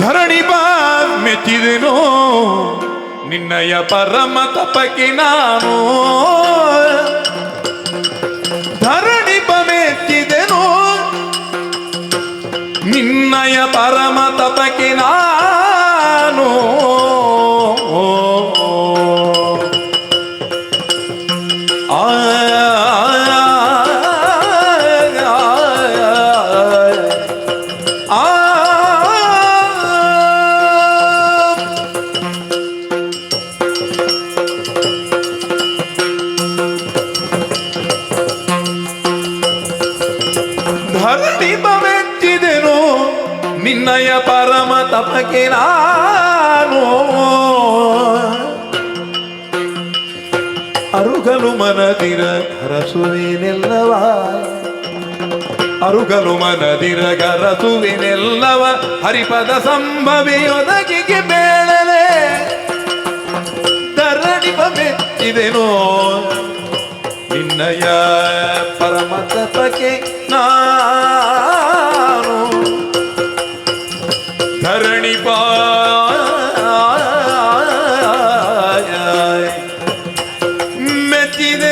ಧರಣಿ ಬಾ ಮೆಚ್ಚಿದೆನೋ. ನಿನ್ನಯ ಪರಮ ತಪಕ್ಕೆ ನಾನು. ಧರಣಿ ನಿನ್ನಯ ಪರಮ ತಪಕಿ ನಾನು. ಆ ಧರಣಿ ಬವೆತ್ತಿದೆನು ನಿನ್ನಯ ಪರಮ ತಪಕ್ಕೆ ನಾನು. ಅರುಗಲು ಮನದಿರ ಹರಸುವೇನೆಲ್ಲವ, ಅರುಗಲು ಮನದಿರ ಗರಸುವಿನೆಲ್ಲವ ಹರಿಪದ ಸಂಭವಿಯೊದಗಿಗೆ ಬೇಡಲೆ. ಧರಣಿ ಬವೆತ್ತಿದೆನೋ ನಿನ್ನಯ ಪರಮ ತಪಕ್ಕೆ ನಾನು ಧರಣಿ ಮೆಚ್ಚಿದೆ